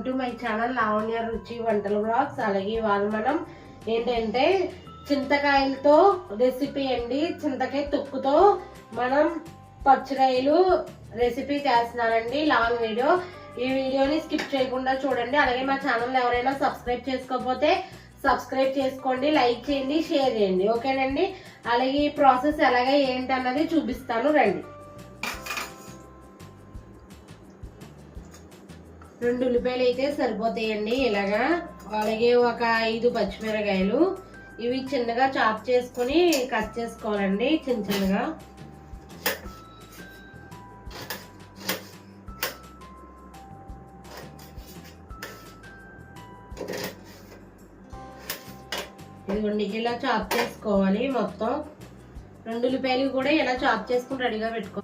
Welcome to my channel Lavanya Ruchi వంటల blogs. అలాగే ఇవాళ మనం ఏంటంటే చింతకాయలతో రెసిపీ అండి. చింతకాయ తొక్కుతో మనం పచ్చిరాయలు రెసిపీ చేస్తున్నానండి లాంగ్ వీడియో. ఈ వీడియోని స్కిప్ చేయకుండా చూడండి. అలాగే మా ఛానల్ ఎవరైనా సబ్స్క్రైబ్ చేసుకోకపోతే సబ్స్క్రైబ్ చేసుకోండి లైక్ చేయండి షేర్ చేయండి. ఓకేనండి? అలాగే ఈ ప్రాసెస్ ఎలాగ ఏంటి అన్నది చూపిస్తాను. రండి. రెండు ఉల్లిపాయలు అయితే సరిపోతాయండి. ఇలాగా అలాగే ఒక ఐదు పచ్చిమిరకాయలు ఇవి చిన్నగా చాప్ చేసుకొని కట్ చేసుకోవాలండి చిన్న చిన్నగా. ఇదిగోండి ఇలా చాప్ చేసుకోవాలి మొత్తం. రెండు ఉల్లిపాయలు కూడా ఇలా చాప్ చేసుకుని రెడీగా పెట్టుకో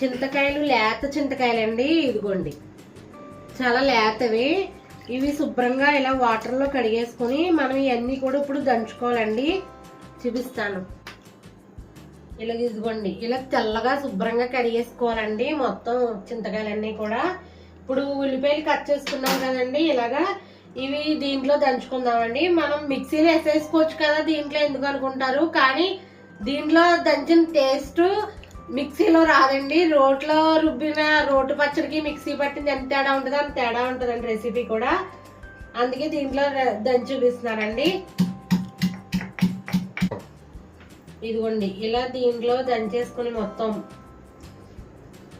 చింతకాయలు లేత చింతకాయలండి ఇదిగోండి. చాలా లేతవి. ఇవి శుభ్రంగా ఇలా వాటర్లో కడిగేసుకొని మనం ఇవన్నీ కూడా ఇప్పుడు దంచుకోవాలండి. చూపిస్తాను. ఇలా ఇదిగోండి ఇలా తెల్లగా శుభ్రంగా కడిగేసుకోవాలండి మొత్తం చింతకాయలన్నీ కూడా. ఇప్పుడు ఉల్లిపాయలు కట్ చేసుకున్నాం కదండి ఇలాగా ఇవి దీంట్లో దంచుకుందామండి. మనం మిక్సీలో వేసేసుకోవచ్చు కదా దీంట్లో ఎందుకు అనుకుంటారు? కానీ దీంట్లో దంచిన టేస్ట్ మిక్సీలో రాదండి. రోట్లో రుబ్బిన రోటు పచ్చడికి మిక్సీ పట్టింది. ఎంత తేడా ఉంటుంది అంత తేడా ఉంటుందండి రెసిపీ కూడా. అందుకే దీంట్లో దంచి చూపిస్తున్నానండి. ఇదిగోండి ఇలా దీంట్లో దంచేసుకుని మొత్తం.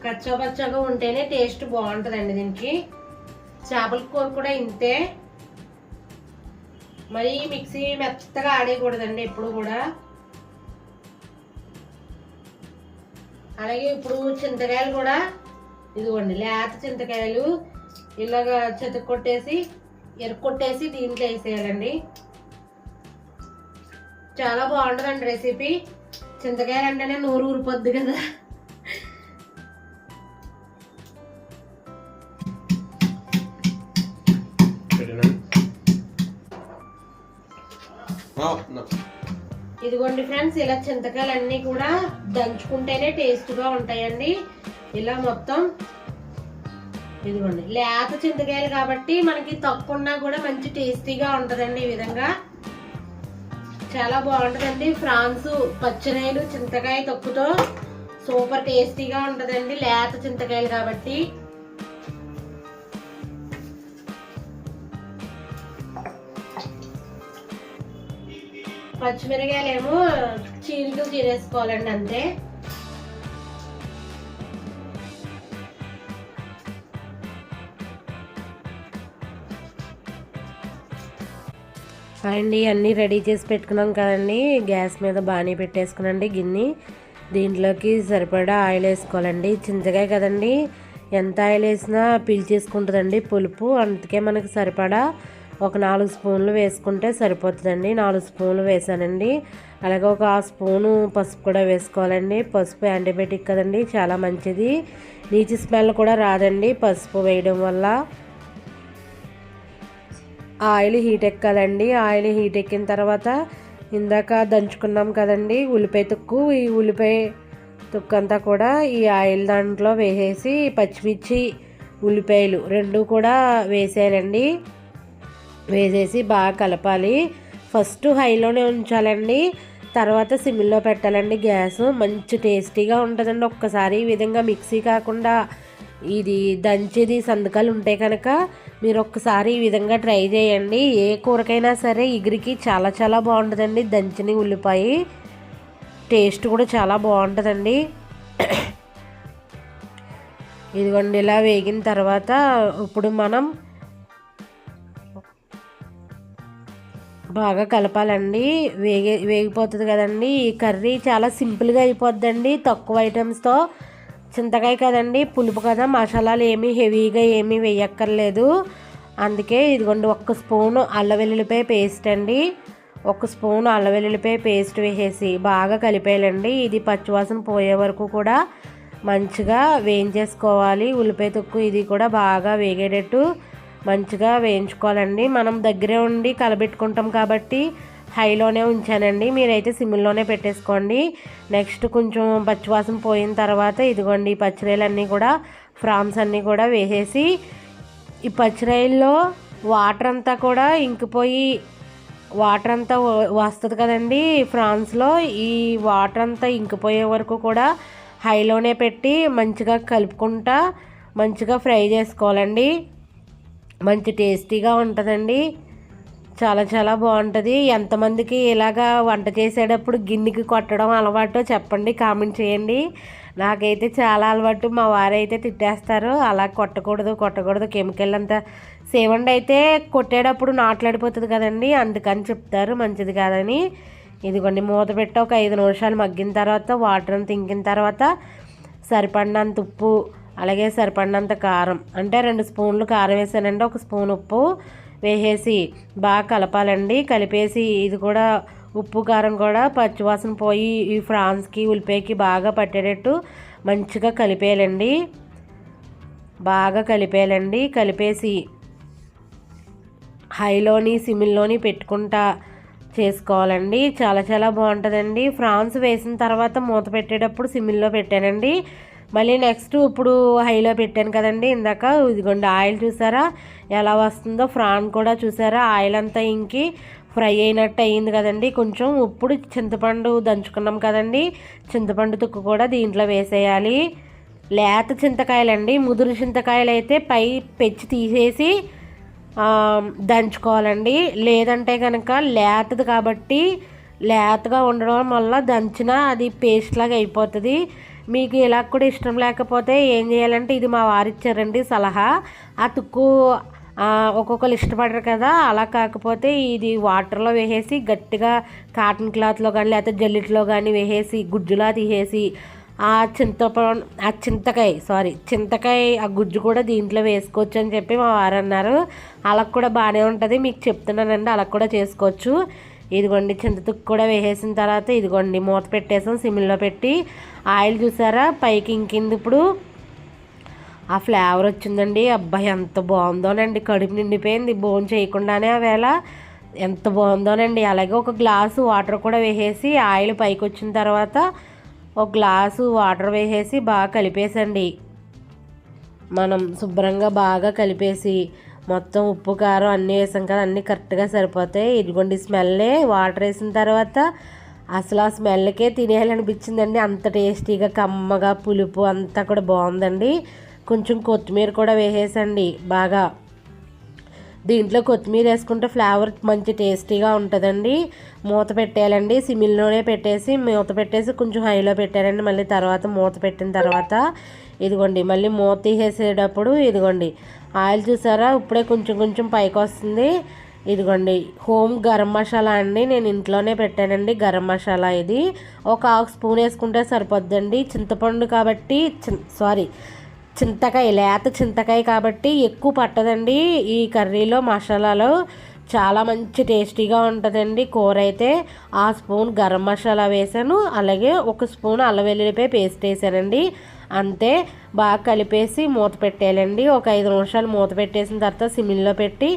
కచ్చపచ్చగా ఉంటేనే టేస్ట్ బాగుంటుందండి దీనికి. చేపల కూర కూడా ఇంతే. మరి మిక్సీ మెత్తగా ఆడేయకూడదండి ఎప్పుడు కూడా. అలాగే ఇప్పుడు చింతకాయలు కూడా ఇదిగోండి లేత చింతకాయలు ఇలాగా చెతక కొట్టేసి ఎరకొట్టేసి దీంట్లో వేసేయాలండి. చాలా బాగుంటుందండి రెసిపీ చింతకాయలు అంటేనే నోరు ఊరిపోద్ది కదా. ఇదిగోండి ఫ్రెండ్స్ ఇలా చింతకాయలు అన్నీ కూడా దంచుకుంటేనే టేస్ట్గా ఉంటాయండి. ఇలా మొత్తం ఇదిగోండి లేత చింతకాయలు కాబట్టి మనకి తక్కువ కూడా మంచి టేస్టీగా ఉంటుందండి ఈ విధంగా. చాలా బాగుంటుందండి ఫ్రాన్స్ పచ్చరాయలు చింతకాయ తొక్కుతో. సూపర్ టేస్టీగా ఉంటుందండి లేత చింతకాయలు కాబట్టి. పచ్చిమిరకాయలేమో ఏమో చీరేసుకోవాలండి అంతే. అండి అన్నీ రెడీ చేసి పెట్టుకున్నాం కదండి. గ్యాస్ మీద బాగానే పెట్టేసుకునండి గిన్నె. దీంట్లోకి సరిపడా ఆయిల్ వేసుకోవాలండి. చింతకాయ కదండి. ఎంత ఆయిల్ వేసినా పీల్చేసుకుంటుందండి పులుపు. అందుకే మనకి సరిపడా ఒక నాలుగు స్పూన్లు వేసుకుంటే సరిపోతుందండి. నాలుగు స్పూన్లు వేసానండి. అలాగే ఒక స్పూను పసుపు కూడా వేసుకోవాలండి. పసుపు యాంటీబయాటిక్ కదండి చాలా మంచిది. నీచి స్మెల్ కూడా రాదండి పసుపు వేయడం వల్ల. ఆయిల్ హీట్ ఎక్కాలండి. ఆయిల్ హీట్ ఎక్కిన తర్వాత ఇందాక దంచుకున్నాం కదండి ఉల్లిపాయ తుక్కు. ఈ ఉల్లిపాయ తుక్కు అంతా కూడా ఈ ఆయిల్ దాంట్లో వేసేసి పచ్చిమిర్చి ఉల్లిపాయలు రెండు కూడా వేసేయాలండి. వేసేసి బాగా కలపాలి. ఫస్ట్ హైలోనే ఉంచాలండి. తర్వాత సిమ్లో పెట్టాలండి గ్యాస్. మంచి టేస్టీగా ఉంటుందండి ఒక్కసారి. ఈ విధంగా మిక్సీ కాకుండా ఇది దంచేది సందుకాలు ఉంటాయి కనుక మీరు ఒక్కసారి ఈ విధంగా ట్రై చేయండి. ఏ కూరకైనా సరే ఇగురికి చాలా చాలా బాగుంటుందండి దంచిన ఉల్లిపాయ. టేస్ట్ కూడా చాలా బాగుంటుందండి. ఇదిగోండి ఇలా వేగిన తర్వాత ఇప్పుడు మనం బాగా కలపాలండి. వేగే వేగిపోతుంది కదండి. ఈ కర్రీ చాలా సింపుల్గా అయిపోద్దండి. తక్కువ ఐటమ్స్తో చింతకాయ కదండి పులుపు కదా. మసాలాలు ఏమీ హెవీగా ఏమీ వేయక్కర్లేదు. అందుకే ఇదిగోండి ఒక్క స్పూను అల్ల వెల్లుల్లిపాయ పేస్ట్ అండి. ఒక స్పూన్ అల్ల వెల్లుల్లిపాయ పేస్ట్ వేసేసి బాగా కలిపేయాలండి. ఇది పచ్చివాసన పోయే వరకు కూడా మంచిగా వేయించేసుకోవాలి. ఉల్లిపాయ తొక్కు ఇది కూడా బాగా వేగేటట్టు మంచిగా వేయించుకోవాలండి. మనం దగ్గరే ఉండి కలబెట్టుకుంటాం కాబట్టి హైలోనే ఉంచానండి. మీరైతే సిమ్లోనే పెట్టేసుకోండి. నెక్స్ట్ కొంచెం పచ్చివాసన పోయిన తర్వాత ఇదిగోండి పచ్చిరాయలన్నీ కూడా ఫ్రాన్స్ అన్నీ కూడా వేసేసి ఈ పచ్చిరాయల్లో వాటర్ అంతా కూడా ఇంకిపోయి వాటర్ అంతా వస్తుంది కదండి ఫ్రాన్స్లో ఈ వాటర్ అంతా ఇంకిపోయే వరకు కూడా హైలోనే పెట్టి మంచిగా కలుపుకుంటా మంచిగా ఫ్రై చేసుకోవాలండి. మంచి టేస్టీగా ఉంటుందండి. చాలా చాలా బాగుంటుంది. ఎంతమందికి ఇలాగా వంట చేసేటప్పుడు గిన్నెకి కొట్టడం అలవాటు చెప్పండి కామెంట్ చేయండి. నాకైతే చాలా అలవాటు. మా వారైతే తిట్టేస్తారు. అలా కొట్టకూడదు కొట్టకూడదు. కెమికల్ అంతా సేవండి. అయితే కొట్టేటప్పుడు నాట్లాడిపోతుంది కదండి. అందుకని చెప్తారు. మంచిది కాదని. ఇదిగోండి మూత పెట్టి ఒక ఐదు నిమిషాలు మగ్గిన తర్వాత వాటర్ అంతా ఇంకిన తర్వాత సరిపడినంత ఉప్పు అలాగే సరిపడినంత కారం. అంటే రెండు స్పూన్లు కారం వేసానండి. ఒక స్పూన్ ఉప్పు వేసేసి బాగా కలపాలండి. కలిపేసి ఇది కూడా ఉప్పు కారం కూడా పచ్చివాసన పోయి ఈ ఫ్రాన్స్కి ఉల్లిపాయకి బాగా పట్టేటట్టు మంచిగా కలిపేయాలండి. బాగా కలిపేయాలండి. కలిపేసి హైలోని సిమిల్లోని పెట్టుకుంటా చేసుకోవాలండి. చాలా చాలా బాగుంటుందండి. ఫ్రాన్స్ వేసిన తర్వాత మూత పెట్టేటప్పుడు సిమిల్లో పెట్టానండి. మళ్ళీ నెక్స్ట్ ఇప్పుడు హైలో పెట్టాను కదండి ఇందాక ఇదిగోండి ఆయిల్ చూసారా? ఎలా వస్తుందో ఫ్రాన్ కూడా చూసారా? ఆయిల్ అంతా ఇంకి ఫ్రై అయినట్టు అయ్యింది కదండి. కొంచెం ఇప్పుడు చింతపండు దంచుకున్నాం కదండి. చింతపండు తుక్కు కూడా దీంట్లో వేసేయాలి. లేత చింతకాయలండి. ముదురు చింతకాయలు అయితే పై పెచ్చి తీసేసి దంచుకోవాలండి. లేదంటే కనుక లేతది కాబట్టి లేతగా ఉండడం వల్ల దంచిన అది పేస్ట్ లాగా అయిపోతుంది. మీకు ఇలా కూడా ఇష్టం లేకపోతే ఏం చేయాలంటే ఇది మా వారు ఇచ్చారండి సలహా. ఆ తుక్కు ఒక్కొక్కరు ఇష్టపడరు కదా. అలా కాకపోతే ఇది వాటర్లో వేసేసి గట్టిగా కాటన్ క్లాత్లో కానీ లేకపోతే జల్లెట్లో కానీ వేసేసి గుజ్జులా తీసేసి ఆ చింతపండు ఆ చింతకాయ సారీ చింతకాయ ఆ గుజ్జు కూడా దీంట్లో వేసుకోవచ్చు అని చెప్పి మా వారు అన్నారు అలా కూడా బాగానే ఉంటుంది. మీకు చెప్తున్నానండి. అలా కూడా చేసుకోవచ్చు. ఇదిగోండి చింతతుక్కు కూడా వేసేసిన తర్వాత ఇదిగోండి మూత పెట్టేసాం సిమ్లో పెట్టి. ఆయిల్ చూసారా? పైకి ఇంకింది ఇప్పుడు. ఆ ఫ్లేవర్ వచ్చిందండి. అబ్బాయి ఎంత బాగుందోనండి. కడుపు నిండిపోయింది. బోన్ చేయకుండానే ఆ వేళ ఎంత బాగుందోనండి. అలాగే ఒక గ్లాసు వాటర్ కూడా వేసేసి ఆయిల్ పైకి వచ్చిన తర్వాత ఒక గ్లాసు వాటర్ వేసేసి బాగా కలిపేసండి. మనం శుభ్రంగా బాగా కలిపేసి మొత్తం ఉప్పు కారం అన్నీ వేసాం కదా అన్నీ కరెక్ట్గా సరిపోతాయి. ఇదిగోండి స్మెల్లే. వాటర్ వేసిన తర్వాత అసలు ఆ స్మెల్కే తినేయాలనిపించిందండి. అంత టేస్టీగా కమ్మగా పులుపు అంతా కూడా బాగుందండి. కొంచెం కొత్తిమీర కూడా వేసేసండి బాగా. దీంట్లో కొత్తిమీర వేసుకుంటే ఫ్లేవర్ మంచి టేస్టీగా ఉంటుందండి. మూత పెట్టేయాలండి. సిమిల్లోనే పెట్టేసి మూత పెట్టేసి కొంచెం హైలో పెట్టారండి. మళ్ళీ తర్వాత మూత పెట్టిన తర్వాత ఇదిగోండి మళ్ళీ మూత తీసేసేటప్పుడు ఇదిగోండి ఆయిల్ చూసారా? ఇప్పుడే కొంచెం కొంచెం పైకి వస్తుంది. ఇదిగోండి హోమ్ గరం మసాలా అండి. నేను ఇంట్లోనే పెట్టానండి గరం మసాలా ఇది. ఒక హాఫ్ స్పూన్ వేసుకుంటే సరిపోద్దండి. చింతపండు కాబట్టి సారీ చింతకాయ లేత చింతకాయ కాబట్టి ఎక్కువ పట్టదండి ఈ కర్రీలో మసాలాలో. చాలా మంచి టేస్టీగా ఉంటుందండి కూర అయితే. ఆ స్పూన్ గరం మసాలా వేసాను. అలాగే ఒక స్పూన్ అల్లం పేస్ట్ వేసానండి. అంతే బాగా కలిపేసి మూత పెట్టేయాలండి. ఒక ఐదు నిమిషాలు మూత పెట్టేసిన తర్వాత సిమ్లో పెట్టి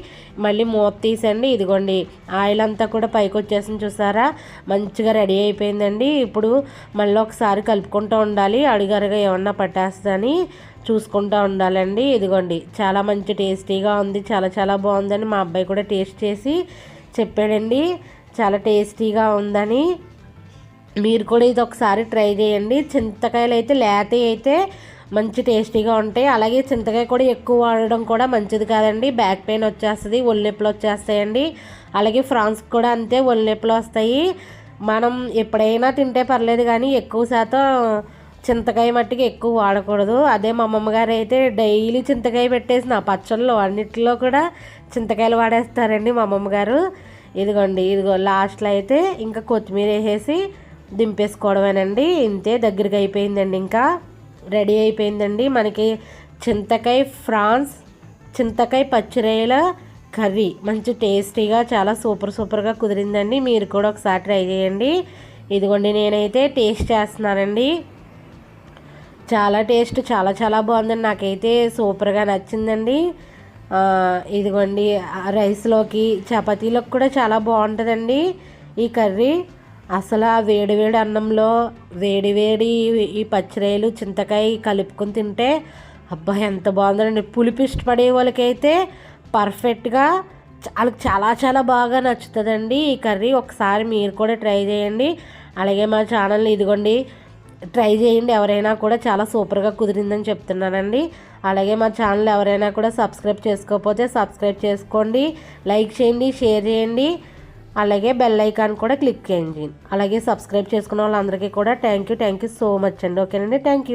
మళ్ళీ మూత తీసండి ఇదిగోండి ఆయిల్ అంతా కూడా పైకి వచ్చేసింది చూసారా? మంచిగా రెడీ అయిపోయిందండి. ఇప్పుడు మళ్ళీ ఒకసారి కలుపుకుంటూ ఉండాలి. అడుగరగా ఏమన్నా పట్టేస్తుందని చూసుకుంటూ ఉండాలండి. ఇదిగోండి చాలా మంచి టేస్టీగా ఉంది. చాలా చాలా బాగుందని మా అబ్బాయి కూడా టేస్ట్ చేసి చెప్పాడండి. చాలా టేస్టీగా ఉందని. మీరు కూడా ఇది ఒకసారి ట్రై చేయండి. చింతకాయలు అయితే లేత అయితే మంచి టేస్టీగా ఉంటాయి. అలాగే చింతకాయ కూడా ఎక్కువ వాడడం కూడా మంచిది కాదండి. బ్యాక్ పెయిన్ వచ్చేస్తుంది ఒళ్ళెప్పులు వచ్చేస్తాయండి. అలాగే ఫ్రాన్స్ కూడా అంతే ఒళ్ళెప్పులు వస్తాయి. మనం ఎప్పుడైనా తింటే పర్లేదు కానీ ఎక్కువ శాతం చింతకాయ మట్టికి ఎక్కువ వాడకూడదు. అదే మా అమ్మమ్మ గారు అయితే డైలీ చింతకాయ పెట్టేసి నా పచ్చళ్ళు అన్నిటిలో కూడా చింతకాయలు వాడేస్తారండి మా అమ్మమ్మగారు ఇదిగోండి ఇదిగో లాస్ట్లో అయితే ఇంకా కొత్తిమీర వేసేసి దింపేసుకోవడమేనండి. ఇంతే దగ్గరికి అయిపోయిందండి ఇంకా. రెడీ అయిపోయిందండి మనకి చింతకాయ ఫ్రాన్స్ చింతకాయ పచ్చిరొయ్యల కర్రీ. మంచి టేస్టీగా చాలా సూపర్ సూపర్గా కుదిరిందండి. మీరు కూడా ఒకసారి ట్రై చేయండి. ఇదిగోండి నేనైతే టేస్ట్ చేస్తున్నానండి. చాలా టేస్ట్ చాలా చాలా బాగుందండి. నాకైతే సూపర్గా నచ్చిందండి. ఇదిగోండి రైస్లోకి చపాతీలోకి కూడా చాలా బాగుంటుందండి ఈ కర్రీ. అసలు ఆ వేడివేడి అన్నంలో వేడివేడి ఈ పచ్చిరాయలు చింతకాయ కలుపుకొని తింటే అబ్బా ఎంత బాగుందండి. పులుపు ఇష్టపడే వాళ్ళకైతే పర్ఫెక్ట్గా వాళ్ళకి చాలా చాలా బాగా నచ్చుతుందండి ఈ కర్రీ. ఒకసారి మీరు కూడా ట్రై చేయండి. అలాగే మా ఛానల్ని ఇదిగోండి ట్రై చేయండి. ఎవరైనా కూడా చాలా సూపర్గా కుదిరిందని చెప్తున్నానండి. అలాగే మా ఛానల్ ఎవరైనా కూడా సబ్స్క్రైబ్ చేసుకోకపోతే సబ్స్క్రైబ్ చేసుకోండి. లైక్ చేయండి షేర్ చేయండి. అలాగే బెల్ ఐకాన్ కూడా క్లిక్ చేయండి. అలాగే సబ్స్క్రైబ్ చేసుకున్న వాళ్ళందరికీ కూడా thank you thank you so much అండి. ఓకేనండి? Thank you